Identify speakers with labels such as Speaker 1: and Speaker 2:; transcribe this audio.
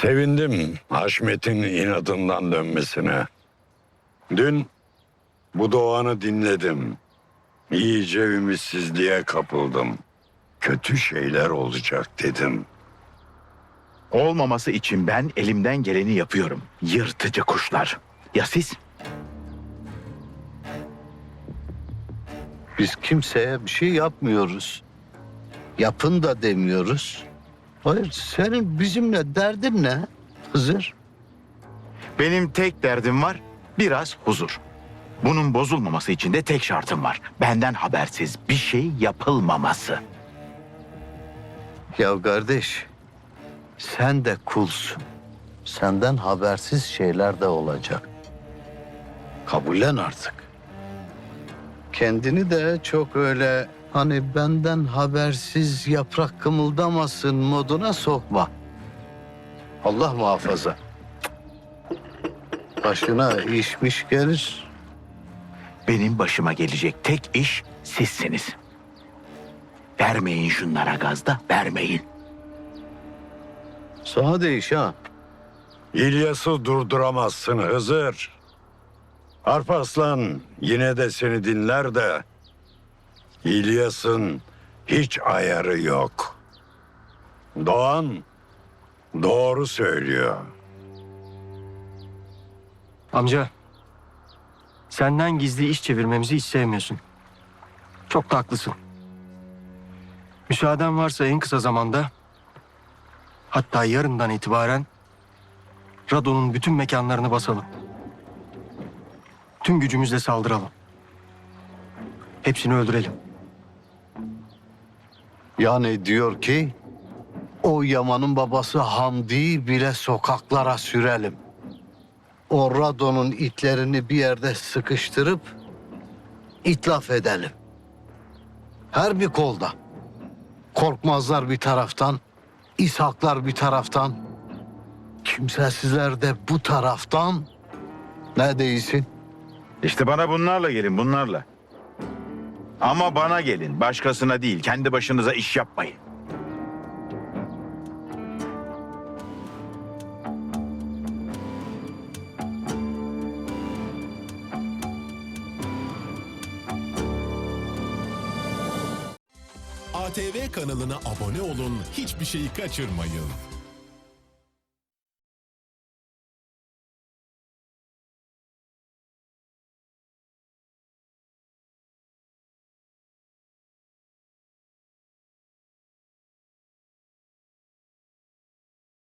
Speaker 1: Sevindim Haşmet'in inadından dönmesine. Dün bu doğanı dinledim. İyice ümitsizliğe kapıldım. Kötü şeyler olacak dedim.
Speaker 2: Olmaması için ben elimden geleni yapıyorum. Yırtıcı kuşlar. Ya siz?
Speaker 3: Biz kimseye bir şey yapmıyoruz. Yapın da demiyoruz. Hayır senin bizimle derdin ne Hızır?
Speaker 2: Benim tek derdim var, biraz huzur. Bunun bozulmaması için de tek şartım var. Benden habersiz bir şey yapılmaması.
Speaker 3: Ya kardeş sen de kulsun. Senden habersiz şeyler de olacak. Kabullen artık. Kendini de çok öyle hani benden habersiz yaprak kımıldamasın moduna sokma. Allah muhafaza. Başına işmiş gelir.
Speaker 2: Benim başıma gelecek tek iş sizsiniz. Vermeyin şunlara gazda, vermeyin.
Speaker 3: Sana değiş ha.
Speaker 1: İlyas'ı durduramazsın Hızır. Arpaslan yine de seni dinler de İlyas'ın hiç ayarı yok. Doğan doğru söylüyor.
Speaker 4: Amca, senden gizli iş çevirmemizi hiç sevmiyorsun. Çok da haklısın. Müsaaden varsa en kısa zamanda, hatta yarından itibaren Rado'nun bütün mekanlarını basalım. Tüm gücümüzle saldıralım. Hepsini öldürelim.
Speaker 3: Yani diyor ki o Yaman'ın babası Hamdi'yi bile sokaklara sürelim. O Rado'nun itlerini bir yerde sıkıştırıp itlaf edelim. Her bir kolda. Korkmazlar bir taraftan, İshaklar bir taraftan, kimsesizler de bu taraftan. Ne değilsin?
Speaker 2: İşte bana bunlarla gelin, bunlarla. Ama bana gelin, başkasına değil. Kendi başınıza iş yapmayın.
Speaker 5: ATV kanalına abone olun, hiçbir şeyi kaçırmayın.